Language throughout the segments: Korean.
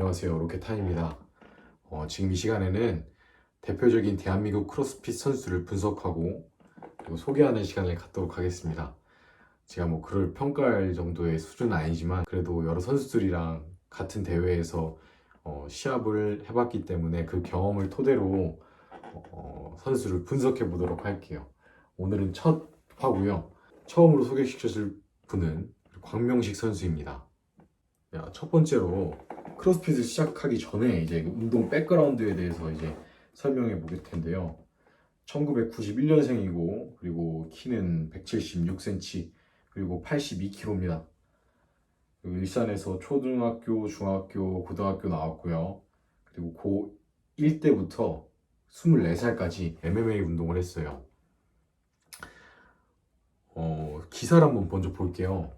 안녕하세요. 로켓탄입니다. 어, 지금 이 시간에는 대표적인 대한민국 크로스핏 선수를 분석하고 소개하는 시간을 갖도록 하겠습니다. 제가 뭐 그를 평가할 정도의 수준은 아니지만 그래도 여러 선수들이랑 같은 대회에서 어, 시합을 해봤기 때문에 그 경험을 토대로 어, 선수를 분석해 보도록 할게요. 오늘은 첫 화고요. 처음으로 소개시켜줄 분은 광명식 선수입니다. 야, 첫 번째로 크로스핏을 시작하기 전에 이제 운동 백그라운드에 대해서 이제 설명해 보실 텐데요. 1991년생이고 그리고 키는 176cm 그리고 82kg입니다. 일산에서 초등학교, 중학교, 고등학교 나왔고요. 그리고 고 1 때부터 24살까지 MMA 운동을 했어요. 어, 기사를 한번 먼저 볼게요.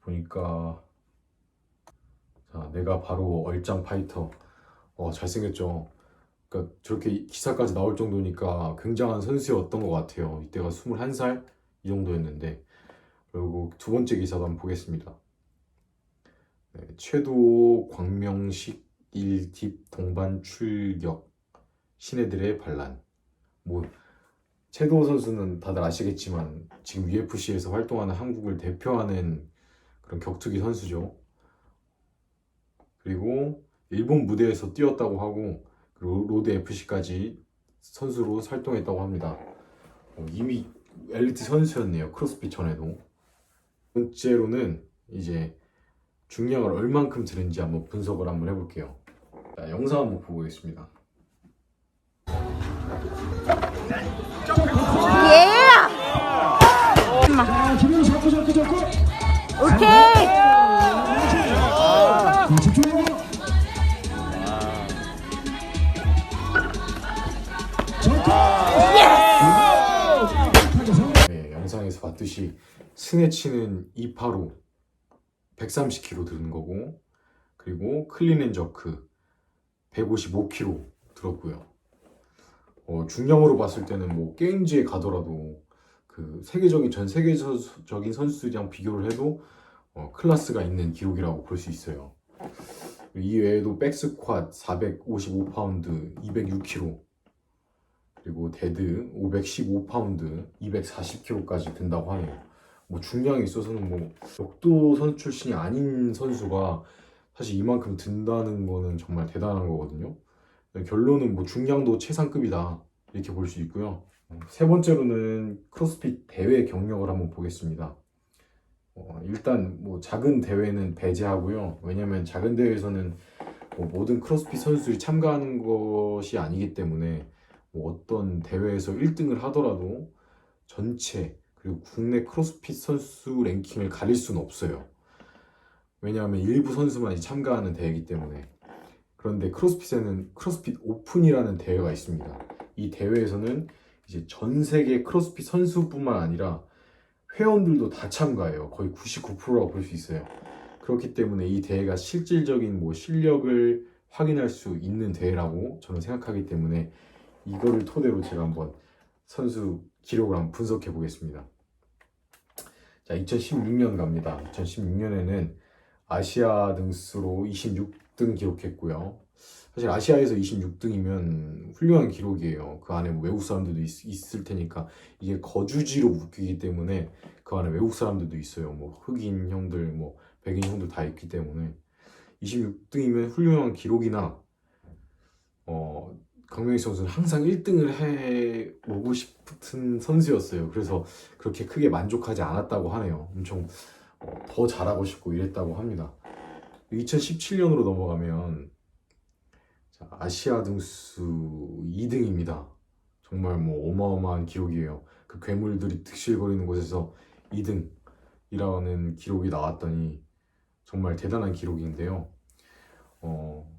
보니까 자, 내가 바로 얼짱 파이터. 어, 잘생겼죠. 그러니까 저렇게 기사까지 나올 정도니까 굉장한 선수였던 것 같아요. 이때가 21살 이 정도였는데. 그리고 두 번째 기사도 한번 보겠습니다. 네, 최도 광명식 1딥 동반 출격 신애들의 반란. 뭐 최도 선수는 다들 아시겠지만 지금 UFC에서 활동하는 한국을 대표하는 그런 격투기 선수죠. 그리고 일본 무대에서 뛰었다고 하고 그리고 로드 FC까지 선수로 활동했다고 합니다. 어, 이미 엘리트 선수였네요. 크로스핏 전에도. 번째로는 이제 중량을 얼만큼 드는지 한번 분석을 한번 해볼게요. 자, 영상 한번 잡고 잡고 잡고. 오케이. 봤듯이 스네치는 285 130kg 드는 거고 그리고 클린앤저크 155kg 들었고요. 어, 중량으로 봤을 때는 뭐 게임즈에 가더라도 그 세계적인 전 세계적인 선수들이랑 비교를 해도 어, 클래스가 있는 기록이라고 볼 수 있어요. 이 외에도 백스쿼트 455파운드 206kg 그리고 데드 515파운드 240kg까지 든다고 하네요. 뭐 중량에 있어서는 뭐 역도 선수 출신이 아닌 선수가 사실 이만큼 든다는 거는 정말 대단한 거거든요. 결론은 뭐 중량도 최상급이다 이렇게 볼 수 있고요. 세 번째로는 크로스핏 대회 경력을 한번 보겠습니다. 어, 일단 뭐 작은 대회는 배제하고요. 왜냐면 작은 대회에서는 뭐 모든 크로스핏 선수들이 참가하는 것이 아니기 때문에 뭐 어떤 대회에서 1등을 하더라도 전체 그리고 국내 크로스핏 선수 랭킹을 가릴 수는 없어요. 왜냐하면 일부 선수만 참가하는 대회이기 때문에. 그런데 크로스핏에는 크로스핏 오픈이라는 대회가 있습니다. 이 대회에서는 이제 전 세계 크로스핏 선수뿐만 아니라 회원들도 다 참가해요. 거의 99%라고 볼 수 있어요. 그렇기 때문에 이 대회가 실질적인 뭐 실력을 확인할 수 있는 대회라고 저는 생각하기 때문에 이거를 토대로 제가 한번 선수 기록을 한번 분석해 보겠습니다. 자, 2016년 갑니다. 2016년에는 아시아 등수로 26등 기록했고요. 사실 아시아에서 26등이면 훌륭한 기록이에요. 그 안에 뭐 외국 사람들도 있, 을 테니까 이게 거주지로 묶이기 때문에 그 안에 외국 사람들도 있어요. 뭐 흑인 형들, 뭐 백인 형들 다 있기 때문에 26등이면 훌륭한 기록이나 어 강명희 선수는 항상 1등을 해 오고 싶은 선수였어요. 그래서 그렇게 크게 만족하지 않았다고 하네요. 엄청 어, 더 잘하고 싶고 이랬다고 합니다. 2017년으로 넘어가면 자, 아시아 등수 2등입니다. 정말 뭐 어마어마한 기록이에요. 그 괴물들이 득실거리는 곳에서 2등이라는 기록이 나왔더니 정말 대단한 기록인데요. 어,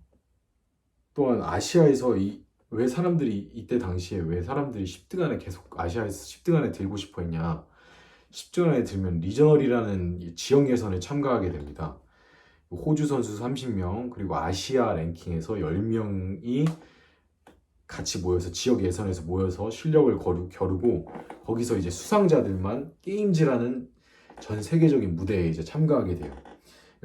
또한 아시아에서 이, 왜 사람들이 이때 당시에 왜 사람들이 10등 안에 계속 아시아에서 10등 안에 들고 싶어 했냐? 10등 안에 들면 리저널이라는 이 지역 예선에 참가하게 됩니다. 호주 선수 30명 그리고 아시아 랭킹에서 10명이 같이 모여서 지역 예선에서 모여서 실력을 거루, 겨루고 거기서 이제 수상자들만 게임즈라는 전 세계적인 무대에 이제 참가하게 돼요.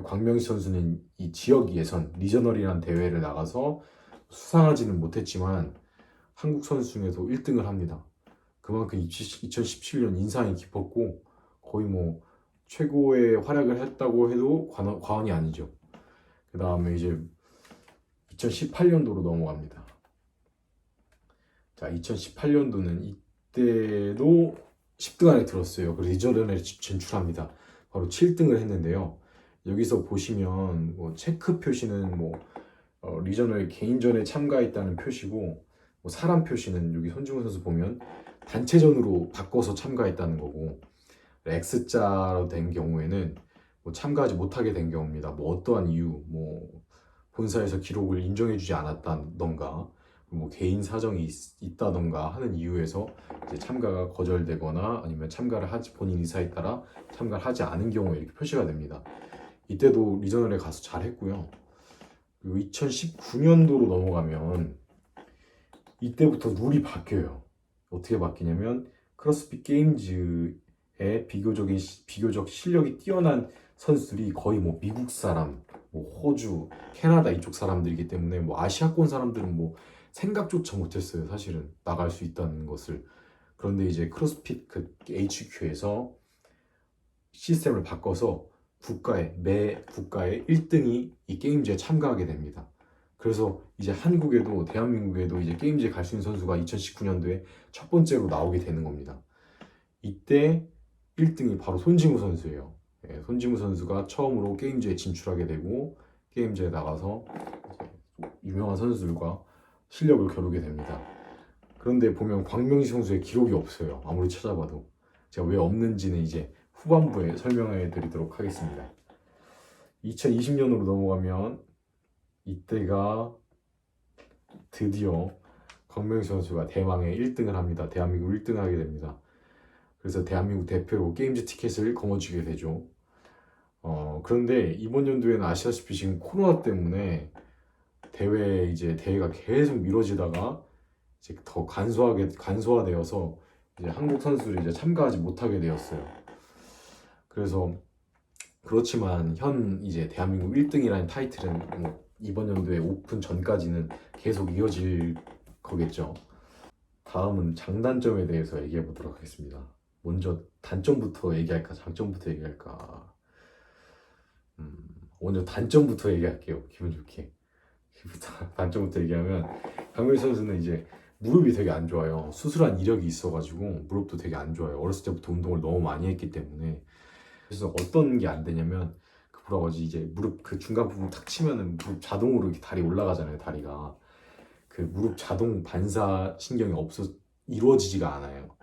광명시 선수는 이 지역 예선 리저널이라는 대회를 나가서 수상하지는 못했지만 한국 선수 중에서 1등을 합니다. 그만큼 2017년 인상이 깊었고 거의 뭐 최고의 활약을 했다고 해도 과언, 과언이 아니죠. 그 다음에 이제 2018년도로 넘어갑니다. 자, 2018년도는 이때도 10등 안에 들었어요. 그래서 리저널에 진출합니다. 바로 7등을 했는데요. 여기서 보시면 뭐 체크 표시는 뭐 어, 리저널 개인전에 참가했다는 표시고 뭐 사람 표시는 여기 손지훈 선수 보면 단체전으로 바꿔서 참가했다는 거고 X자로 된 경우에는 뭐 참가하지 못하게 된 경우입니다. 뭐 어떠한 이유, 뭐 본사에서 기록을 인정해주지 않았다던가 뭐 개인 사정이 있, 다던가 하는 이유에서 참가가 거절되거나 아니면 참가를 하지 본인 의사에 따라 참가를 하지 않은 경우에 이렇게 표시가 됩니다. 이때도 리저널에 가서 잘 했고요. 그리고 2019년도로 넘어가면 이때부터 룰이 바뀌어요. 어떻게 바뀌냐면 크로스핏 게임즈의 비교적인 시- 비교적 실력이 뛰어난 선수들이 거의 뭐 미국 사람, 뭐 호주, 캐나다 이쪽 사람들이기 때문에 뭐 아시아권 사람들은 뭐 생각조차 못했어요. 사실은 나갈 수 있다는 것을. 그런데 이제 크로스핏 그 HQ에서 시스템을 바꿔서 국가의 매 국가의 1등이 이 게임즈에 참가하게 됩니다. 그래서 이제 한국에도 대한민국에도 이제 게임즈에 갈 수 있는 선수가 2019년도에 첫 번째로 나오게 되는 겁니다. 이때 1등이 바로 손지무 선수예요. 예, 손지무 선수가 처음으로 게임즈에 진출하게 되고 게임즈에 나가서 유명한 선수들과 실력을 겨루게 됩니다. 그런데 보면 광명시 선수의 기록이 없어요. 아무리 찾아봐도 제가 왜 없는지는 이제 후반부에 설명해 드리도록 하겠습니다. 2020년으로 넘어가면 이때가 드디어 광명시 선수가 대망의 1등을 합니다. 대한민국 1등을 하게 됩니다. 그래서 대한민국 대표로 게임즈 티켓을 거머쥐게 되죠. 어, 그런데 이번 연도에는 아시다시피 지금 코로나 때문에 대회 이제 대회가 계속 미뤄지다가 이제 더 간소하게 간소화되어서 이제 한국 선수들이 이제 참가하지 못하게 되었어요. 그래서 그렇지만 현 이제 대한민국 1등이라는 타이틀은 뭐 이번 연도에 오픈 전까지는 계속 이어질 거겠죠. 다음은 장단점에 대해서 얘기해 보도록 하겠습니다. 먼저 단점부터 얘기할까, 장점부터 얘기할까. 음, 먼저 단점부터 얘기할게요. 기분 좋게. 단점부터 얘기하면 강민 선수는 이제 무릎이 되게 안 좋아요. 수술한 이력이 있어가지고 무릎도 되게 안 좋아요. 어렸을 때부터 운동을 너무 많이 했기 때문에 그래서 어떤 게 안 되냐면 그 뭐라고 하지 이제 무릎 그 중간 부분 탁 치면은 무릎 자동으로 이렇게 다리 올라가잖아요. 다리가 그 무릎 자동 반사 신경이 없어 이루어지지가 않아요.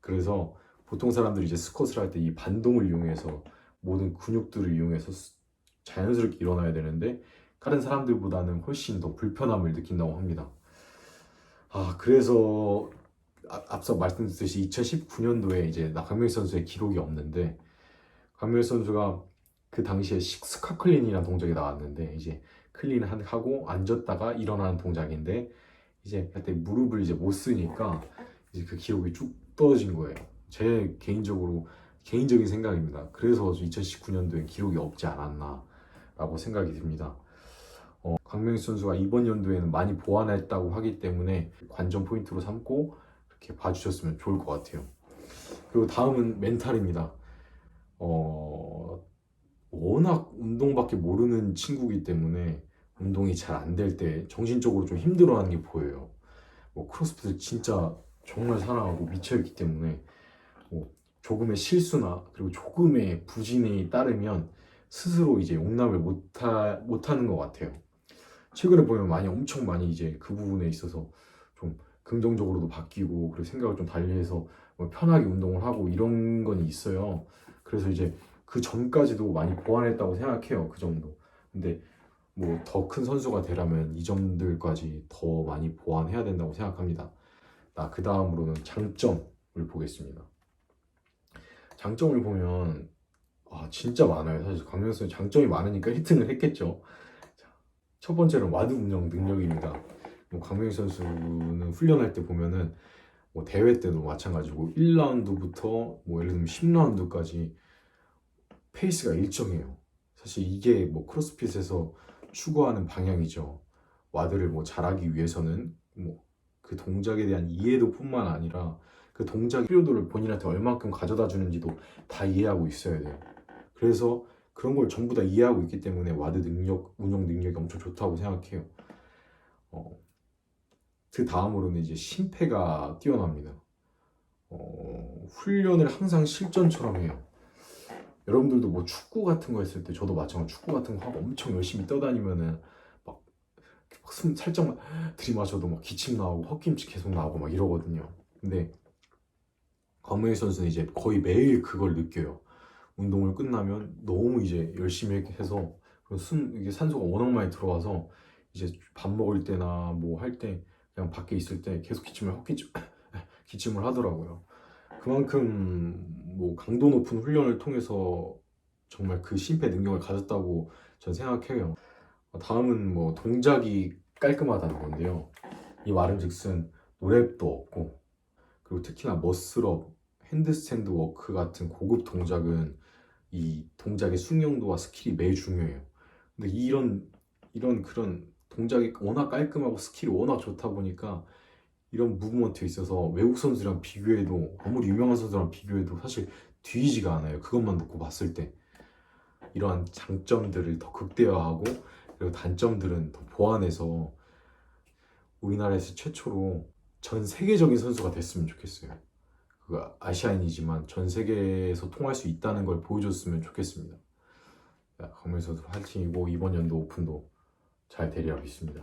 그래서 보통 사람들이 이제 스쿼트를 할 때 이 반동을 이용해서 모든 근육들을 이용해서 스- 자연스럽게 일어나야 되는데 다른 사람들보다는 훨씬 더 불편함을 느낀다고 합니다. 아 그래서 아- 앞서 말씀드렸듯이 2019년도에 이제 나강명 선수의 기록이 없는데 강명 선수가 그 당시에 식스카 클린이라는 동작이 나왔는데 이제 클린 한- 하고 앉았다가 일어나는 동작인데 이제 그때 무릎을 이제 못 쓰니까 이제 그 기록이 쭉 떨어진 거예요. 제 개인적으로 개인적인 생각입니다. 그래서 2019년도에 기록이 없지 않았나라고 생각이 듭니다. 어, 강명희 선수가 이번 연도에는 많이 보완했다고 하기 때문에 관전 포인트로 삼고 이렇게 봐주셨으면 좋을 것 같아요. 그리고 다음은 멘탈입니다. 어, 워낙 운동밖에 모르는 친구이기 때문에 운동이 잘 안 될 때 정신적으로 좀 힘들어하는 게 보여요. 뭐 크로스핏을 진짜 정말 사랑하고 미쳐있기 때문에 뭐 조금의 실수나 그리고 조금의 부진에 따르면 스스로 이제 용납을 못하, 못하는 것 같아요. 최근에 보면 많이 엄청 많이 이제 그 부분에 있어서 좀 긍정적으로도 바뀌고 그리고 생각을 좀 달리해서 뭐 편하게 운동을 하고 이런 건 있어요. 그래서 이제 그 전까지도 많이 보완했다고 생각해요. 그 정도. 근데 뭐 더 큰 선수가 되려면 이 점들까지 더 많이 보완해야 된다고 생각합니다. 나 그 다음으로는 장점을 보겠습니다. 장점을 보면 아 진짜 많아요. 사실 강명 선수 장점이 많으니까 1등을 했겠죠. 자, 첫 번째는 와드 운영 능력입니다. 뭐 강명 선수는 훈련할 때 보면은 뭐 대회 때도 마찬가지고 1라운드부터 뭐 예를 들면 10라운드까지 페이스가 일정해요. 사실 이게 뭐 크로스핏에서 추구하는 방향이죠. 와드를 뭐 잘하기 위해서는 뭐 그 동작에 대한 이해도 뿐만 아니라 그 동작 필요도를 본인한테 얼만큼 가져다 주는지도 다 이해하고 있어야 돼요. 그래서 그런 걸 전부 다 이해하고 있기 때문에 와드 능력, 운영 능력이 엄청 좋다고 생각해요. 어, 그 다음으로는 이제 심폐가 뛰어납니다. 어, 훈련을 항상 실전처럼 해요. 여러분들도 뭐 축구 같은 거 했을 때 저도 마찬가지 축구 같은 거 하고 엄청 열심히 떠다니면은 막, 막숨 살짝만 들이마셔도 막 기침 나오고 헛김치 계속 나오고 막 이러거든요. 근데 강명희 선수는 이제 거의 매일 그걸 느껴요. 운동을 끝나면 너무 이제 열심히 해서 숨 이게 산소가 워낙 많이 들어와서 이제 밥 먹을 때나 뭐 할 때 그냥 밖에 있을 때 계속 기침을 헛기침 기침을 하더라고요. 그만큼 뭐 강도 높은 훈련을 통해서 정말 그 심폐 능력을 가졌다고 전 생각해요. 다음은 뭐 동작이 깔끔하다는 건데요. 이 말은즉슨 노랩도 없고 그리고 특히나 머슬업, 핸드스탠드 워크 같은 고급 동작은 이 동작의 숙련도와 스킬이 매우 중요해요. 근데 이런 이런 그런 동작이 워낙 깔끔하고 스킬이 워낙 좋다 보니까 이런 무브먼트에 있어서 외국 선수랑 비교해도 아무리 유명한 선수랑 비교해도 사실 뒤지가 않아요. 그것만 놓고 봤을 때 이러한 장점들을 더 극대화하고 그리고 단점들은 더 보완해서 우리나라에서 최초로 전 세계적인 선수가 됐으면 좋겠어요. 그 아시아인이지만 전 세계에서 통할 수 있다는 걸 보여줬으면 좋겠습니다. 강민 선수 화이팅이고 이번 연도 오픈도 잘 되리라 믿습니다.